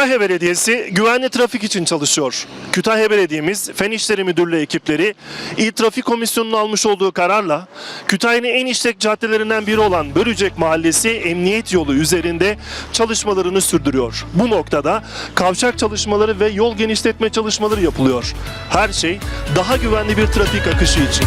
Kütahya Belediyesi güvenli trafik için çalışıyor. Kütahya Belediye'miz Fen İşleri Müdürlüğü ekipleri İl Trafik Komisyonu'nun almış olduğu kararla Kütahya'nın en işlek caddelerinden biri olan Börücek Mahallesi Emniyet Yolu üzerinde çalışmalarını sürdürüyor. Bu noktada kavşak çalışmaları ve yol genişletme çalışmaları yapılıyor. Her şey daha güvenli bir trafik akışı için.